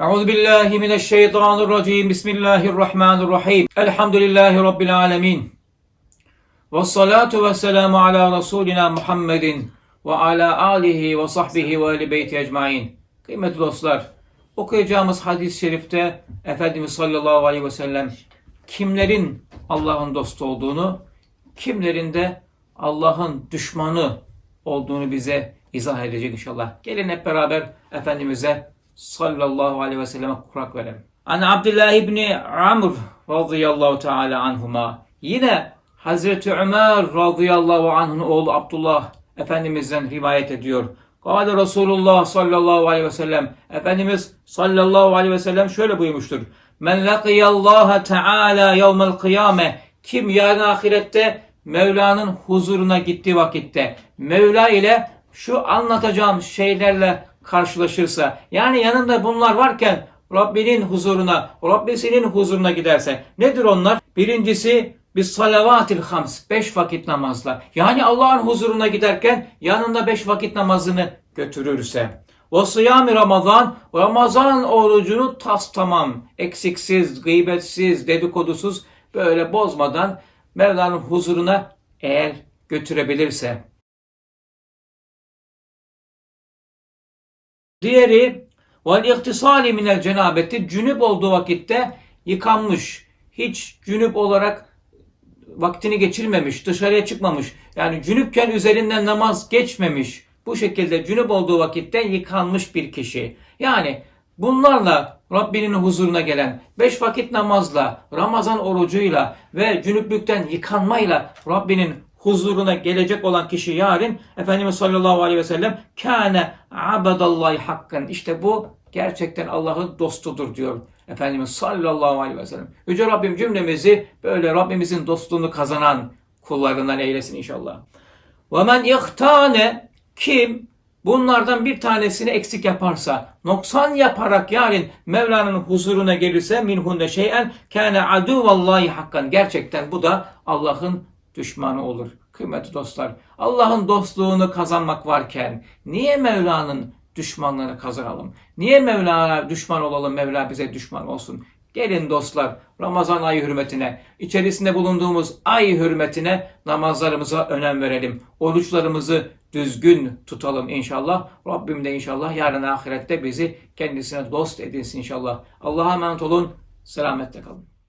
Euzu billahi mineşşeytanirracim. Bismillahirrahmanirrahim. Elhamdülillahi rabbil alamin. Ve salatu ve selamu ala rasulina Muhammedin ve ala alihi ve sahbihi ve ali beyti ecmaîn. Kıymetli dostlar, okuyacağımız hadis-i şerifte Efendimiz sallallahu aleyhi ve sellem kimlerin Allah'ın dostu olduğunu, kimlerin de Allah'ın düşmanı olduğunu bize izah edecek inşallah. Gelin hep beraber Efendimiz'e sallallahu aleyhi ve selleme kurak verelim. An Abdullah İbni Amr radıyallahu teala anhuma. Yine Hazreti Ömer radıyallahu anh'ın oğlu Abdullah Efendimiz'den rivayet ediyor. Kale Resulullah sallallahu aleyhi ve sellem. Efendimiz sallallahu aleyhi ve sellem şöyle buyurmuştur. Men laqiyallaha teala yevmel kıyame. Kim yarın ahirette Mevla'nın huzuruna gittiği vakitte Mevla ile şu anlatacağım şeylerle karşılaşırsa yani yanında bunlar varken Rabbinin huzuruna, Rabbisinin huzuruna giderse nedir onlar? Birincisi bir salavatil hams, beş vakit namazla. Yani Allah'ın huzuruna giderken yanında beş vakit namazını götürürse. O sıyami Ramazan, Ramazan orucunu tas tamam, eksiksiz, gıybetsiz, dedikodusuz, böyle bozmadan Mevla'nın huzuruna eğer götürebilirse. Diğeri vel ihtisali minel cenabeti cünüp olduğu vakitte yıkanmış. Hiç cünüp olarak vaktini geçirmemiş, dışarıya çıkmamış. Yani cünüpken üzerinden namaz geçmemiş. Bu şekilde cünüp olduğu vakitte yıkanmış bir kişi. Yani bunlarla Rabbinin huzuruna gelen beş vakit namazla, Ramazan orucuyla ve cünüplükten yıkanmayla Rabbinin huzuruna gelecek olan kişi yarın Efendimiz sallallahu aleyhi ve sellem kâne abadallahi hakkın. İşte bu gerçekten Allah'ın dostudur diyor Efendimiz sallallahu aleyhi ve sellem. Yüce Rabbim cümlemizi böyle Rabbimizin dostluğunu kazanan kullarından eylesin inşallah. Ve men ihtane kim bunlardan bir tanesini eksik yaparsa, noksan yaparak yarın Mevla'nın huzuruna gelirse minhunde şeyen kâne aduvallahi hakkan. Gerçekten bu da Allah'ın düşmanı olur. Kıymetli dostlar, Allah'ın dostluğunu kazanmak varken niye Mevla'nın düşmanlarını kazanalım? Niye Mevla'ya düşman olalım, Mevla bize düşman olsun? Gelin dostlar Ramazan ayı hürmetine, içerisinde bulunduğumuz ay hürmetine namazlarımıza önem verelim. Oruçlarımızı düzgün tutalım inşallah. Rabbim de inşallah yarın ahirette bizi kendisine dost edinsin inşallah. Allah'a emanet olun. Selametle kalın.